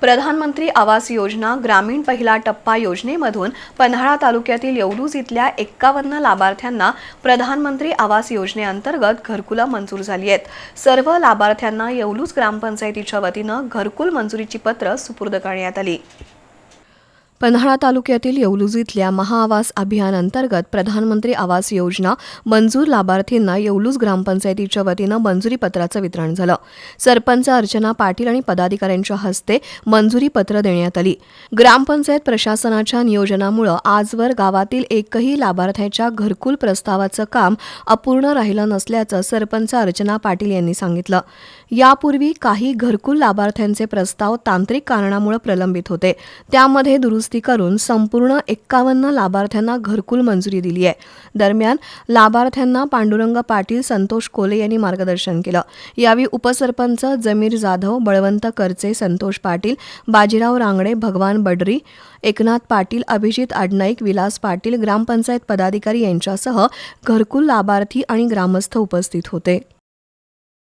प्रधानमंत्री आवास योजना ग्रामीण पहिला टप्पा योजनेमधून पन्हाळा तालुक्यातील येवलूज इथल्या एक्कावन्न लाभार्थ्यांना प्रधानमंत्री आवास योजनेअंतर्गत घरकुलं मंजूर झाली आहेत. सर्व लाभार्थ्यांना येवलूज ग्रामपंचायतीच्या वतीनं घरकुल मंजुरीची पत्र सुपूर्द करण्यात आली. पन्हाळा तालुक्यातील येवलूज इथल्या महाआवास अभियानांतर्गत प्रधानमंत्री आवास योजना मंजूर लाभार्थींना येवलूज ग्रामपंचायतीच्या वतीनं मंजुरी पत्राचं वितरण झालं. सरपंच अर्चना पाटील आणि पदाधिकाऱ्यांच्या हस्ते मंजुरी पत्र देण्यात आली. ग्रामपंचायत प्रशासनाच्या नियोजनामुळं आजवर गावातील एकही लाभार्थ्याच्या घरकुल प्रस्तावाचं काम अपूर्ण राहिलं नसल्याचं सरपंच अर्चना पाटील यांनी सांगितलं. यापूर्वी काही घरकुल लाभार्थ्यांचे प्रस्ताव तांत्रिक कारणामुळे प्रलंबित होते. त्यामध्ये दुरुस्ती करून संपूर्ण एक्कावन्न लाभार्थ्यांना घरकुल मंजुरी दिली आहे. दरम्यान लाभार्थ्यांना पांडुरंग पाटील संतोष कोले यांनी मार्गदर्शन केलं. यावेळी उपसरपंच जमीर जाधव बळवंत करचे संतोष पाटील बाजीराव रांगडे भगवान बडरी एकनाथ पाटील अभिजित आडनाईक विलास पाटील ग्रामपंचायत पदाधिकारी यांच्यासह घरकुल लाभार्थी आणि ग्रामस्थ उपस्थित होते.